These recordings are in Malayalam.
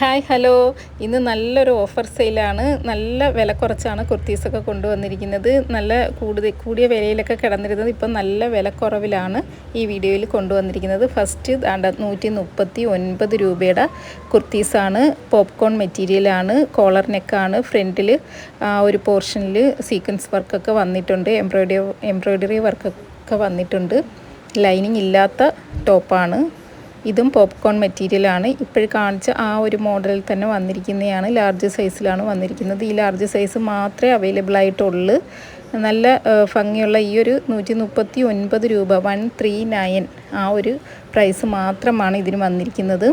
Hi hello. ഇന്ന് നല്ലൊരു ഓഫർ സെയിലാണ്. നല്ല വില കുറച്ചാണ് കുർത്തീസൊക്കെ കൊണ്ടുവന്നിരിക്കുന്നത്. നല്ല കൂടുതൽ കൂടിയ വിലയിലൊക്കെ കിടന്നിരുന്നത് ഇപ്പം നല്ല വിലക്കുറവിലാണ് ഈ വീഡിയോയിൽ കൊണ്ടുവന്നിരിക്കുന്നത്. ഫസ്റ്റ് ദാണ്ട നൂറ്റി മുപ്പത്തി ഒൻപത് രൂപയുടെ കുർത്തീസാണ് പോപ്കോൺ മെറ്റീരിയലാണ് കോളർ നെക്കാണ് ഫ്രണ്ടിൽ ഒരു പോർഷനിൽ സീക്വൻസ് വർക്കൊക്കെ വന്നിട്ടുണ്ട്. എംബ്രോയ്ഡറി എംബ്രോയിഡറി വർക്കൊക്കെ വന്നിട്ടുണ്ട്. ലൈനിങ് ഇല്ലാത്ത ടോപ്പാണ് ഇതും പോപ്കോൺ മെറ്റീരിയലാണ് ഇപ്പോഴും കാണിച്ച ആ ഒരു മോഡലിൽ തന്നെ വന്നിരിക്കുന്നതാണ് ലാർജ് സൈസിലാണ് വന്നിരിക്കുന്നത്. ഈ ലാർജ് സൈസ് മാത്രമേ അവൈലബിൾ ആയിട്ടുള്ളൂ. നല്ല ഭംഗിയുള്ള ഈ ഒരു നൂറ്റി മുപ്പത്തി ഒൻപത് രൂപ വൺ ത്രീ നയൻ ആ ഒരു പ്രൈസ് മാത്രമാണ് ഇതിന് വന്നിരിക്കുന്നത്.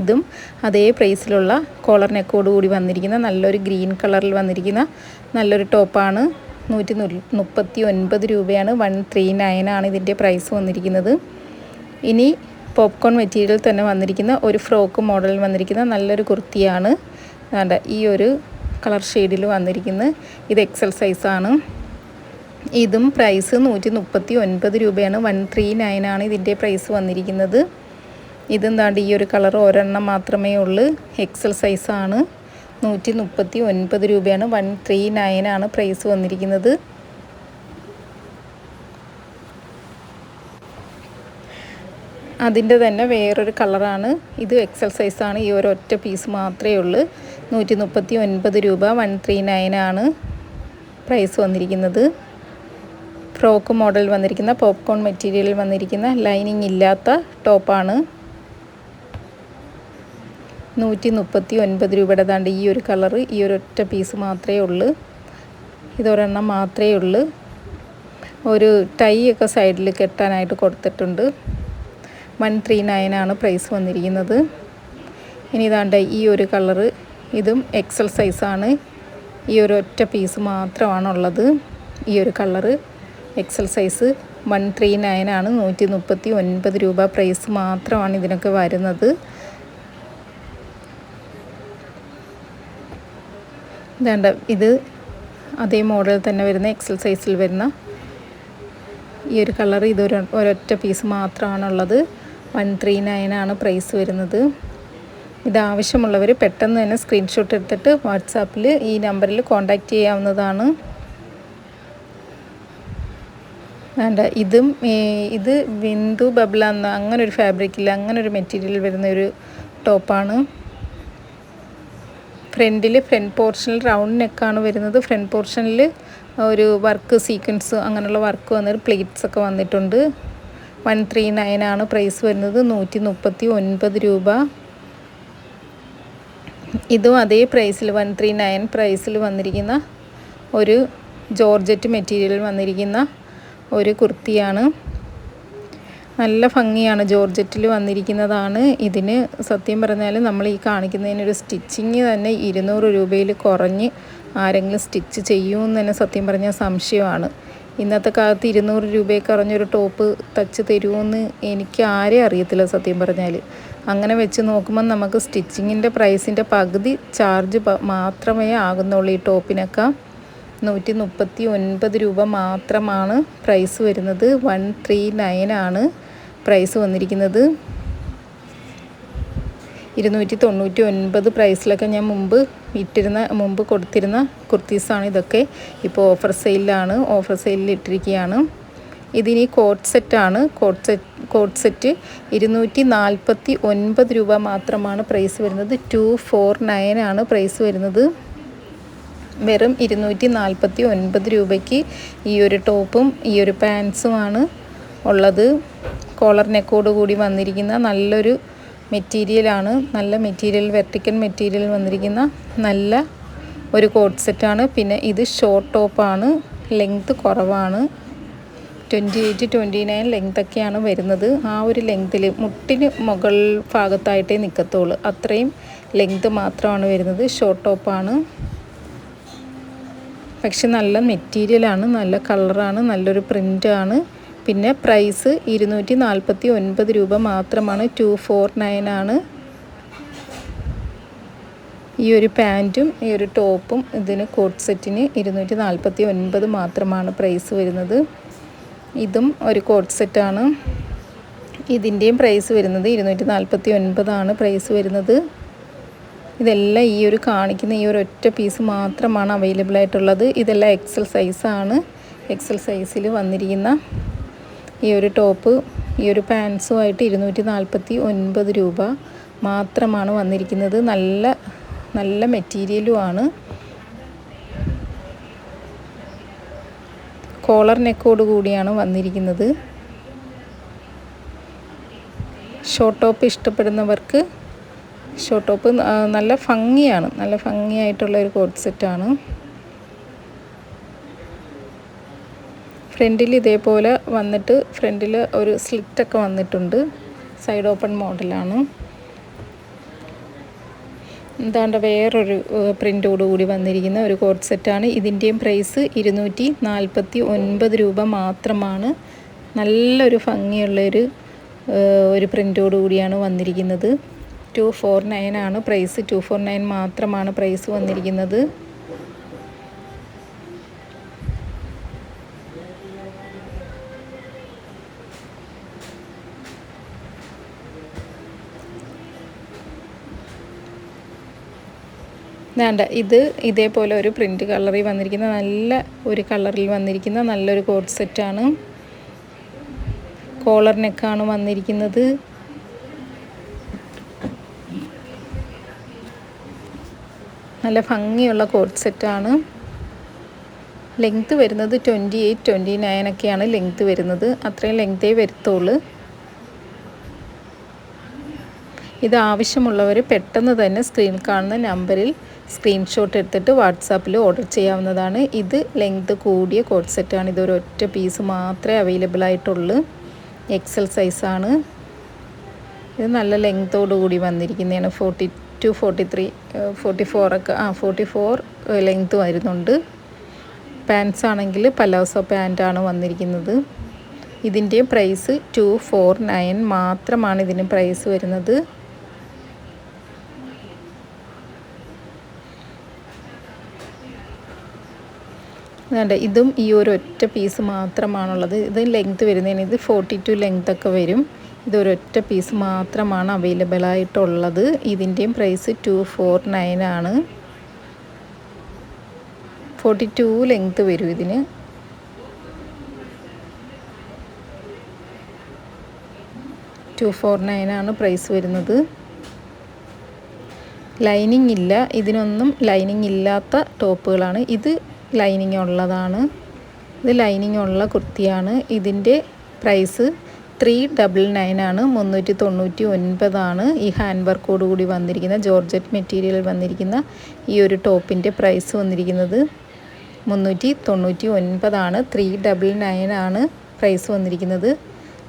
ഇതും അതേ പ്രൈസിലുള്ള കോളർ കൂടി വന്നിരിക്കുന്ന നല്ലൊരു ഗ്രീൻ കളറിൽ വന്നിരിക്കുന്ന നല്ലൊരു ടോപ്പാണ് നൂറ്റി മുപ്പത്തി ഒൻപത് രൂപയാണ് വൺ ത്രീ നയനാണ് ഇതിന്റെ പ്രൈസ് വന്നിരിക്കുന്നത്. ഇനി പോപ്കോൺ മെറ്റീരിയൽ തന്നെ വന്നിരിക്കുന്ന ഒരു ഫ്രോക്ക് മോഡലിൽ വന്നിരിക്കുന്ന നല്ലൊരു കുർത്തിയാണ്. വേണ്ട ഈ ഒരു കളർ ഷെയ്ഡിൽ വന്നിരിക്കുന്നത് ഇത് എക്സൽ സൈസാണ് ഇതും പ്രൈസ് നൂറ്റി മുപ്പത്തി ഒൻപത് രൂപയാണ്. വൺ ത്രീ നയനാണ് ഇതിന്റെ പ്രൈസ് വന്നിരിക്കുന്നത്. ഇതും താണ്ട് ഈ ഒരു കളർ ഒരെണ്ണം മാത്രമേ ഉള്ളൂ. എക്സൽ സൈസാണ് നൂറ്റി മുപ്പത്തി ഒൻപത് രൂപയാണ്. വൺ ത്രീ നയനാണ് പ്രൈസ് വന്നിരിക്കുന്നത്. അതിന്റെ തന്നെ വേറൊരു കളറാണ്. ഇത് എക്സൽ സൈസാണ് ഈ ഒരു ഒറ്റ പീസ് മാത്രമേ ഉള്ളൂ. നൂറ്റി മുപ്പത്തി ഒൻപത് രൂപ വൺ ത്രീ നയനാണ് പ്രൈസ് വന്നിരിക്കുന്നത്. ഫ്രോക്ക് മോഡൽ വന്നിരിക്കുന്ന പോപ്കോൺ മെറ്റീരിയലിൽ വന്നിരിക്കുന്ന ലൈനിങ് ഇല്ലാത്ത ടോപ്പാണ് നൂറ്റി മുപ്പത്തി ഒൻപത് രൂപയുടെ താണ്ട് ഈ ഒരു കളറ് ഈ ഒരു ഒറ്റ പീസ് മാത്രമേ ഉള്ളൂ. ഇതൊരെണ്ണം മാത്രമേ ഉള്ളൂ. ഒരു ടൈ ഒക്കെ സൈഡിൽ കെട്ടാനായിട്ട് കൊടുത്തിട്ടുണ്ട്. വൺ ത്രീ നയനാണ് പ്രൈസ് വന്നിരിക്കുന്നത്. ഇനി ഇതാണ്ട് ഈ ഒരു കളറ്. ഇതും എക്സൽ സൈസാണ് ഈ ഒരു ഒറ്റ പീസ് മാത്രമാണുള്ളത് ഈ ഒരു colour. XL size one three നയനാണ് നൂറ്റി മുപ്പത്തി ഒൻപത് രൂപ പ്രൈസ് മാത്രമാണ് ഇതിനൊക്കെ വരുന്നത്. ഇതാണ്ട ഇത് അതേ മോഡൽ തന്നെ വരുന്ന എക്സൽ സൈസിൽ വരുന്ന ഈ ഒരു കളർ ഇതൊരു ഒരൊറ്റ പീസ് മാത്രമാണുള്ളത്. വൺ ത്രീ നയനാണ് പ്രൈസ് വരുന്നത്. ഇത് ആവശ്യമുള്ളവർ പെട്ടെന്ന് തന്നെ സ്ക്രീൻഷോട്ട് എടുത്തിട്ട് വാട്സാപ്പിൽ ഈ നമ്പറിൽ കോൺടാക്റ്റ് ചെയ്യാവുന്നതാണ്. വേണ്ട ഇതും ഇത് ബിന്ദു ബബ്ല എന്ന അങ്ങനെ ഒരു ഫാബ്രിക്കിൽ അങ്ങനെ ഒരു മെറ്റീരിയൽ വരുന്ന ഒരു ടോപ്പാണ്. ഫ്രണ്ടിൽ ഫ്രണ്ട് പോർഷനിൽ റൗണ്ട് നെക്കാണ് വരുന്നത്. ഫ്രണ്ട് പോർഷനിൽ ഒരു വർക്ക് സീക്വൻസ് അങ്ങനെയുള്ള വർക്ക് വന്നൊരു പ്ലേറ്റ്സ് ഒക്കെ വന്നിട്ടുണ്ട്. വൺ ത്രീ നയനാണ് പ്രൈസ് വരുന്നത് നൂറ്റി മുപ്പത്തി ഒൻപത് രൂപ. ഇതും അതേ പ്രൈസിൽ വൺ ത്രീ നയൻ പ്രൈസിൽ വന്നിരിക്കുന്ന ഒരു ജോർജറ്റ് മെറ്റീരിയൽ വന്നിരിക്കുന്ന ഒരു കുർത്തിയാണ്. നല്ല ഭംഗിയാണ് ജോർജറ്റിൽ വന്നിരിക്കുന്നതാണ്. ഇതിന് സത്യം പറഞ്ഞാൽ നമ്മൾ ഈ കാണിക്കുന്നതിനൊരു സ്റ്റിച്ചിങ് തന്നെ ഇരുന്നൂറ് രൂപയിൽ കുറഞ്ഞ് ആരെങ്കിലും സ്റ്റിച്ച് ചെയ്യുമെന്ന് തന്നെ സത്യം പറഞ്ഞാൽ സംശയമാണ്. ഇന്നത്തെ കാലത്ത് ഇരുന്നൂറ് രൂപയൊക്കെ അറിഞ്ഞൊരു ടോപ്പ് തച്ച് തരുമെന്ന് എനിക്ക് ആരെ അറിയത്തില്ല സത്യം പറഞ്ഞാൽ അങ്ങനെ വെച്ച് നോക്കുമ്പോൾ നമുക്ക് സ്റ്റിച്ചിങ്ങിന്റെ പ്രൈസിന്റെ പകുതി ചാർജ് മാത്രമേ ആകുന്നുള്ളൂ ഈ ടോപ്പിനൊക്കെ. നൂറ്റി മുപ്പത്തി ഒൻപത് രൂപ മാത്രമാണ് പ്രൈസ് വരുന്നത്. വൺ ത്രീ നയനാണ് പ്രൈസ് വന്നിരിക്കുന്നത്. ഇരുന്നൂറ്റി തൊണ്ണൂറ്റി ഒൻപത് പ്രൈസിലൊക്കെ ഞാൻ മുമ്പ് ഇട്ടിരുന്ന മുമ്പ് കൊടുത്തിരുന്ന കുർത്തീസാണ് ഇതൊക്കെ. ഇപ്പോൾ ഓഫർ സെയിലാണ് ഓഫർ സെയിലിൽ ഇട്ടിരിക്കുകയാണ്. ഇതിനി കോട്ട് സെറ്റാണ് കോട്ട് സെറ്റ് കോട്ട് സെറ്റ് ഇരുന്നൂറ്റി നാൽപ്പത്തി ഒൻപത് രൂപ മാത്രമാണ് പ്രൈസ് വരുന്നത്. ടു ഫോർ നയൻ ആണ് പ്രൈസ് വരുന്നത്. വെറും ഇരുന്നൂറ്റി നാൽപ്പത്തി ഒൻപത് രൂപയ്ക്ക് ഈ ഒരു ടോപ്പും ഈ ഒരു പാൻസുമാണ് ഉള്ളത്. കോളർ നെക്കോട് കൂടി വന്നിരിക്കുന്ന നല്ലൊരു മെറ്റീരിയലാണ് നല്ല മെറ്റീരിയൽ വെർട്ടിക്കൽ മെറ്റീരിയൽ വന്നിരിക്കുന്ന നല്ല ഒരു കോട്ട് സെറ്റാണ് പിന്നെ ഇത് ഷോർട്ട് ടോപ്പാണ് ലെങ്ത് കുറവാണ്. ട്വന്റി എയ്റ്റ് ട്വന്റി നയൻ ലെങ്ത്തൊക്കെയാണ് വരുന്നത്. ആ ഒരു ലെങ്ത്തിൽ മുട്ടിന് മുകൾ ഭാഗത്തായിട്ടേ നിൽക്കത്തുള്ളൂ അത്രയും ലെങ്ത് മാത്രമാണ് വരുന്നത്. ഷോർട്ട് ടോപ്പാണ് പക്ഷെ നല്ല മെറ്റീരിയലാണ് നല്ല കളറാണ് നല്ലൊരു പ്രിന്റാണ് പിന്നെ പ്രൈസ് ഇരുന്നൂറ്റി നാൽപ്പത്തി ഒൻപത് രൂപ മാത്രമാണ് ടു ഫോർ നയൻ ആണ് ഈ ഒരു പാന്റും ഈ ഒരു ടോപ്പും ഇതിന് കോട്ട് സെറ്റിന് ഇരുന്നൂറ്റി നാൽപ്പത്തി ഒൻപത് മാത്രമാണ് പ്രൈസ് വരുന്നത്. ഇതും ഒരു കോട്ട് സെറ്റാണ്. ഇതിന്റെയും പ്രൈസ് വരുന്നത് ഇരുന്നൂറ്റി നാൽപ്പത്തി ഒൻപതാണ് പ്രൈസ് വരുന്നത്. ഇതെല്ലാം ഈ ഒരു കാണിക്കുന്ന ഈ ഒരു ഒറ്റ പീസ് മാത്രമാണ് അവൈലബിൾ ആയിട്ടുള്ളത് ഇതെല്ലാം എക്സൽ സൈസാണ്. എക്സൽ സൈസിൽ വന്നിരിക്കുന്ന ഈ ഒരു ടോപ്പ് ഈ ഒരു പാൻസുമായിട്ട് ഇരുന്നൂറ്റി നാൽപ്പത്തി ഒൻപത് രൂപ മാത്രമാണ് വന്നിരിക്കുന്നത്. നല്ല നല്ല മെറ്റീരിയലുമാണ്. കോളർ നെക്കോട് കൂടിയാണ് വന്നിരിക്കുന്നത്. ഷോർട്ട് ടോപ്പ് ഇഷ്ടപ്പെടുന്നവർക്ക് ഷോർട്ട് ടോപ്പ് നല്ല ഭംഗിയാണ്. നല്ല ഭംഗിയായിട്ടുള്ള ഒരു കോട്ട് സെറ്റാണ്. ഫ്രണ്ടിൽ ഇതേപോലെ വന്നിട്ട് ഫ്രണ്ടിൽ ഒരു സ്ലിറ്റൊക്കെ വന്നിട്ടുണ്ട്. സൈഡ് ഓപ്പൺ മോഡലാണ്. എന്താണ്ട് വേറൊരു പ്രിന്റോട് കൂടി വന്നിരിക്കുന്ന ഒരു കോട്ട് സെറ്റാണ്. ഇതിന്റെയും പ്രൈസ് ഇരുന്നൂറ്റി നാൽപ്പത്തി ഒൻപത് രൂപ മാത്രമാണ്. നല്ലൊരു ഭംഗിയുള്ളൊരു ഒരു കൂടിയാണ് വന്നിരിക്കുന്നത്. ടു ഫോർ നയൻ ആണ് പ്രൈസ്. ടു ഫോർ നയൻ മാത്രമാണ് പ്രൈസ് വന്നിരിക്കുന്നത്. വേണ്ട ഇത് ഇതേപോലെ ഒരു പ്രിന്റ് കളറിൽ വന്നിരിക്കുന്ന നല്ല ഒരു കളറിൽ വന്നിരിക്കുന്ന നല്ലൊരു കോട്ട് സെറ്റാണ് കോളർ നെക്കാണ് വന്നിരിക്കുന്നത്. നല്ല ഭംഗിയുള്ള കോട്ട് സെറ്റാണ് ലെങ്ത്ത് വരുന്നത് ട്വന്റി എയ്റ്റ് ട്വന്റി നയൻ ഒക്കെയാണ് ലെങ്ത്ത് വരുന്നത്. അത്രയും ലെങ്ത്തേ വരുത്തുള്ളൂ. ഇത് ആവശ്യമുള്ളവർ പെട്ടെന്ന് തന്നെ സ്ക്രീൻ കാണുന്ന നമ്പറിൽ സ്ക്രീൻഷോട്ട് എടുത്തിട്ട് വാട്സാപ്പിൽ ഓർഡർ ചെയ്യാവുന്നതാണ്. ഇത് ലെങ്ത് കൂടിയ കോട്ട് സെറ്റാണ് ഇതൊരു ഒറ്റ പീസ് മാത്രമേ അവൈലബിൾ ആയിട്ടുള്ളൂ. എക്സൽ സൈസാണ് ഇത് നല്ല ലെങ്ത്തോടു കൂടി വന്നിരിക്കുന്നതാണ്. Forty two forty three forty ഫോറൊക്കെ ആ ഫോർട്ടി ഫോർ ലെങ്ത്ത് വരുന്നുണ്ട്. പാൻസ് ആണെങ്കിൽ പലാസോ പാന്റാണ് വന്നിരിക്കുന്നത്. ഇതിന്റെ പ്രൈസ് ടു ഫോർ നയൻ മാത്രമാണ് ഇതിന് പ്രൈസ് വരുന്നത്. വേണ്ട ഇതും ഈ ഒരു ഒറ്റ പീസ് മാത്രമാണുള്ളത്. ഇത് ലെങ്ത് വരുന്നതിന് ഇത് ഫോർട്ടി ടു ലെങ്ത് ഒക്കെ വരും. ഇതൊരൊറ്റ പീസ് മാത്രമാണ് അവൈലബിൾ ആയിട്ടുള്ളത്. ഇതിന്റെയും പ്രൈസ് ടു ഫോർ നയൻ ആണ്. ഫോർട്ടി ടു ലെങ്ത് വരും ഇതിന്. ടു ഫോർ നയൻ ആണ് പ്രൈസ് വരുന്നത്. ലൈനിങ് ഇല്ല. ഇതിനൊന്നും ലൈനിങ് ഇല്ലാത്ത ടോപ്പുകളാണ് ഇത് ലൈനിങ് ഉള്ളതാണ് ഇത് ലൈനിങ് ഉള്ള കുർത്തിയാണ്. ഇതിന്റെ പ്രൈസ് ത്രീ ഡബിൾ നയൻ ആണ്. മുന്നൂറ്റി തൊണ്ണൂറ്റി ഒൻപതാണ് ഈ ഹാൻഡ് വർക്കോട് കൂടി വന്നിരിക്കുന്ന ജോർജറ്റ് മെറ്റീരിയൽ വന്നിരിക്കുന്ന ഈ ഒരു ടോപ്പിന്റെ പ്രൈസ് വന്നിരിക്കുന്നത് മുന്നൂറ്റി തൊണ്ണൂറ്റി ഒൻപതാണ്. ത്രീ ഡബിൾ നയൻ ആണ് പ്രൈസ് വന്നിരിക്കുന്നത്.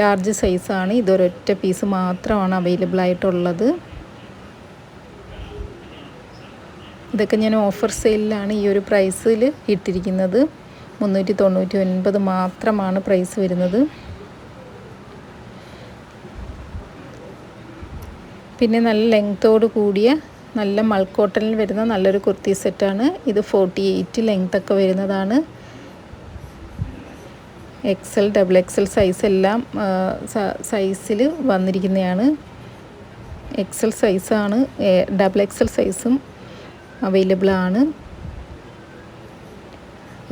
ലാർജ് സൈസാണ്. ഇതൊരൊറ്റ പീസ് മാത്രമാണ് അവൈലബിൾ ആയിട്ടുള്ളത് ഇതൊക്കെ ഞാൻ ഓഫർ സെയിലാണ് ഈ ഒരു പ്രൈസിൽ ഇട്ടിരിക്കുന്നത്. മുന്നൂറ്റി തൊണ്ണൂറ്റി ഒൻപത് മാത്രമാണ് പ്രൈസ് വരുന്നത്. പിന്നെ നല്ല ലെങ്ത്തോട് കൂടിയ നല്ല മൾക്കോട്ടലിൽ വരുന്ന നല്ലൊരു കുർത്തി സെറ്റാണ് ഇത് ഫോർട്ടി എയ്റ്റ് ലെങ്ത്തൊക്കെ വരുന്നതാണ്. എക്സൽ ഡബിൾ എക്സൽ സൈസ് എല്ലാം സൈസിൽ വന്നിരിക്കുന്നതാണ്. എക്സൽ സൈസാണ് ഡബിൾ എക്സൽ സൈസും അവൈലബിൾ ആണ്.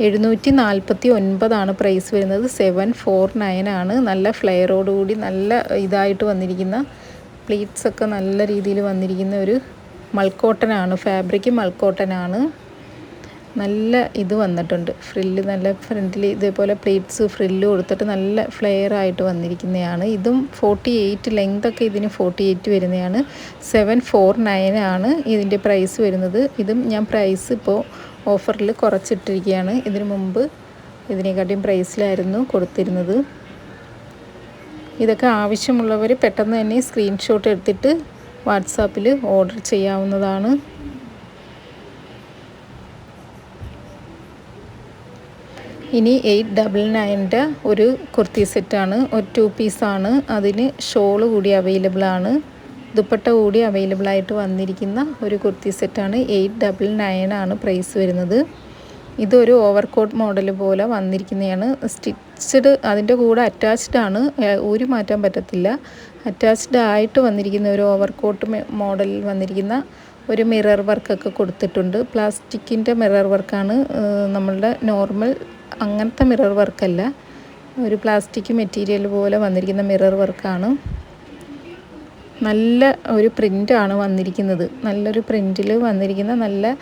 എഴുന്നൂറ്റി നാൽപ്പത്തി ഒൻപതാണ് പ്രൈസ് വരുന്നത്. സെവൻ ഫോർ നയൻ ആണ്. നല്ല ഫ്ലെയറോടുകൂടി നല്ല ഇതായിട്ട് വന്നിരിക്കുന്ന പ്ലീറ്റ്സൊക്കെ നല്ല രീതിയിൽ വന്നിരിക്കുന്ന ഒരു മൾക്കോട്ടനാണ് ഫാബ്രിക് മൾക്കോട്ടനാണ് നല്ല ഇത് വന്നിട്ടുണ്ട്. ഫ്രില്ല് നല്ല ഫ്രണ്ടിൽ ഇതേപോലെ പ്ലേറ്റ്സ് ഫ്രില്ല് കൊടുത്തിട്ട് നല്ല ഫ്ലെയർ ആയിട്ട് വന്നിരിക്കുന്നതാണ് ഇതും ഫോർട്ടി എയ്റ്റ് ലെങ്ത് ഒക്കെ ഇതിന് ഫോർട്ടി എയ്റ്റ് വരുന്നതാണ് സെവൻ ഫോർ നയൻ ആണ് ഇതിന്റെ പ്രൈസ് വരുന്നത്. ഇതും ഞാൻ പ്രൈസ് ഇപ്പോൾ ഓഫറിൽ കുറച്ചിട്ടിരിക്കുകയാണ്. ഇതിനു മുമ്പ് ഇതിനെക്കാട്ടിയും പ്രൈസിലായിരുന്നു കൊടുത്തിരുന്നത്. ഇതൊക്കെ ആവശ്യമുള്ളവർ പെട്ടെന്ന് തന്നെ സ്ക്രീൻഷോട്ട് എടുത്തിട്ട് വാട്സാപ്പിൽ ഓർഡർ ചെയ്യാവുന്നതാണ്. ഇനി എയ്റ്റ് ഡബിൾ നയന്റെ ഒരു കുർത്തി സെറ്റാണ് ഒരു ടു പീസാണ് അതിന് ഷോൾ കൂടി അവൈലബിൾ ആണ്. ദുപ്പട്ട കൂടി അവൈലബിൾ ആയിട്ട് വന്നിരിക്കുന്ന ഒരു കുർത്തി സെറ്റാണ് എയ്റ്റ് ഡബിൾ നയൻ ആണ് പ്രൈസ് വരുന്നത്. ഇതൊരു ഓവർ കോട്ട് മോഡൽ പോലെ വന്നിരിക്കുന്നതാണ്. സ്റ്റിച്ചഡ് അതിന്റെ കൂടെ അറ്റാച്ച്ഡ് ആണ്. ഊരി മാറ്റാൻ പറ്റത്തില്ല. അറ്റാച്ച്ഡ് ആയിട്ട് വന്നിരിക്കുന്ന ഒരു ഓവർ കോട്ട് മോഡലിൽ വന്നിരിക്കുന്ന ഒരു മിറർ വർക്കൊക്കെ കൊടുത്തിട്ടുണ്ട്. പ്ലാസ്റ്റിക്കിന്റെ മിറർ വർക്കാണ് നമ്മളുടെ നോർമൽ അങ്ങനത്തെ മിറർ വർക്കല്ല ഒരു പ്ലാസ്റ്റിക് മെറ്റീരിയൽ പോലെ വന്നിരിക്കുന്ന മിറർ വർക്കാണ് നല്ല ഒരു പ്രിന്റാണ് വന്നിരിക്കുന്നത്. നല്ലൊരു പ്രിന്റിൽ വന്നിരിക്കുന്ന നല്ല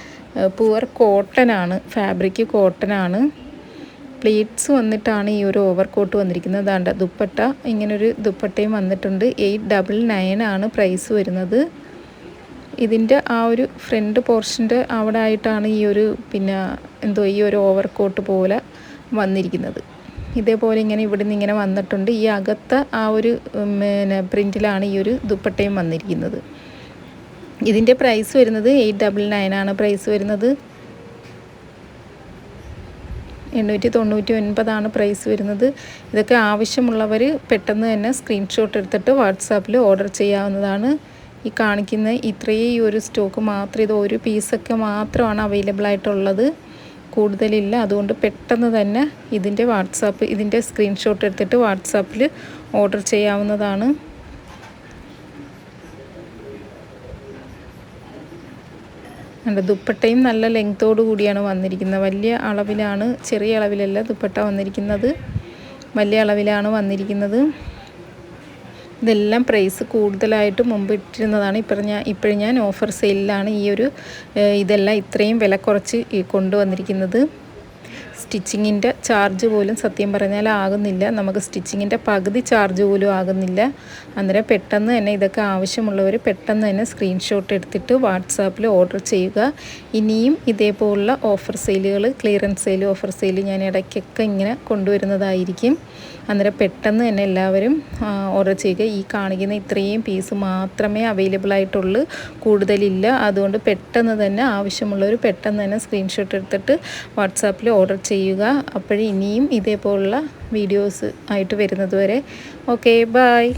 പുവർ കോട്ടനാണ് ഫാബ്രിക് കോട്ടനാണ് പ്ലീറ്റ്സ് വന്നിട്ടാണ് ഈ ഒരു ഓവർ കോട്ട് വന്നിരിക്കുന്നത്. ദാണ്ട ദുപ്പട്ട ഇങ്ങനൊരു ദുപ്പട്ടയും വന്നിട്ടുണ്ട്. എയ്റ്റ് ഡബിൾ നയൻ ആണ് പ്രൈസ് വരുന്നത്. ഇതിന്റെ ആ ഒരു ഫ്രണ്ട് പോർഷന്റെ അവിടെ ആയിട്ടാണ് ഈ ഒരു പിന്നെ എന്തോ ഈ ഒരു ഓവർ കോട്ട് പോലെ വന്നിരിക്കുന്നത്. ഇതേപോലെ ഇങ്ങനെ ഇവിടെ നിന്ന് ഇങ്ങനെ വന്നിട്ടുണ്ട്. ഈ അകത്ത ആ ഒരു പിന്നെ പ്രിന്റിലാണ് ഈ ഒരു ദുപ്പട്ടയും വന്നിരിക്കുന്നത്. ഇതിന്റെ പ്രൈസ് വരുന്നത് എയ്റ്റ് ഡബിൾ നയൻ ആണ്. പ്രൈസ് വരുന്നത് എണ്ണൂറ്റി തൊണ്ണൂറ്റി ഒൻപതാണ് പ്രൈസ് വരുന്നത്. ഇതൊക്കെ ആവശ്യമുള്ളവർ പെട്ടെന്ന് തന്നെ സ്ക്രീൻഷോട്ട് എടുത്തിട്ട് വാട്സാപ്പിൽ ഓർഡർ ചെയ്യാവുന്നതാണ്. ഈ കാണിക്കുന്ന ഇത്രയും ഈ ഒരു സ്റ്റോക്ക് മാത്രം ഇത് ഒരു പീസൊക്കെ മാത്രമാണ് അവൈലബിൾ ആയിട്ടുള്ളത്. കൂടുതലില്ല. അതുകൊണ്ട് പെട്ടെന്ന് തന്നെ ഇതിന്റെ വാട്സാപ്പ് ഇതിന്റെ സ്ക്രീൻഷോട്ട് എടുത്തിട്ട് വാട്സാപ്പിൽ ഓർഡർ ചെയ്യാവുന്നതാണ്. ഉണ്ട് ദുപ്പട്ടയും നല്ല ലെങ്ത്തോടു കൂടിയാണ് വന്നിരിക്കുന്നത്. വലിയ അളവിലാണ് ചെറിയ അളവിലല്ല ദുപ്പട്ട വന്നിരിക്കുന്നത്. വലിയ അളവിലാണ് വന്നിരിക്കുന്നത്. ഇതെല്ലാം പ്രൈസ് കൂടുതലായിട്ട് മുമ്പ് ഇട്ടിരുന്നതാണ്. ഇപ്പം ഞാൻ ഇപ്പോഴും ഞാൻ ഓഫർ സെയിലിലാണ് ഈ ഒരു ഇതെല്ലാം ഇത്രയും വില കുറച്ച് കൊണ്ടുവന്നിരിക്കുന്നത്. സ്റ്റിച്ചിങ്ങിന്റെ ചാർജ് പോലും സത്യം പറഞ്ഞാൽ ആകുന്നില്ല. നമുക്ക് സ്റ്റിച്ചിങ്ങിന്റെ പകുതി ചാർജ് പോലും ആകുന്നില്ല. അന്നേരം പെട്ടെന്ന് തന്നെ ഇതൊക്കെ ആവശ്യമുള്ളവർ പെട്ടെന്ന് തന്നെ സ്ക്രീൻഷോട്ട് എടുത്തിട്ട് വാട്സാപ്പിൽ ഓർഡർ ചെയ്യുക. ഇനിയും ഇതേപോലുള്ള ഓഫർ സെയിലുകൾ ക്ലിയറൻസ് സെയിൽ ഓഫർ സെയിൽ ഞാൻ ഇടയ്ക്കൊക്കെ ഇങ്ങനെ കൊണ്ടുവരുന്നതായിരിക്കും. അന്നേരം പെട്ടെന്ന് തന്നെ എല്ലാവരും ഓർഡർ ചെയ്യുക. ഈ കാണിക്കുന്ന ഇത്രയും പീസ് മാത്രമേ അവൈലബിൾ ആയിട്ടുള്ളൂ. കൂടുതലില്ല. അതുകൊണ്ട് പെട്ടെന്ന് തന്നെ ആവശ്യമുള്ളവർ പെട്ടെന്ന് തന്നെ സ്ക്രീൻഷോട്ട് എടുത്തിട്ട് വാട്സാപ്പിൽ ഓർഡർ ചെയ്യുക. അപ്പോഴേ ഇനിയും ഇതേപോലുള്ള വീഡിയോസ് ആയിട്ട് വരുന്നതുവരെ ഓക്കെ ബായ്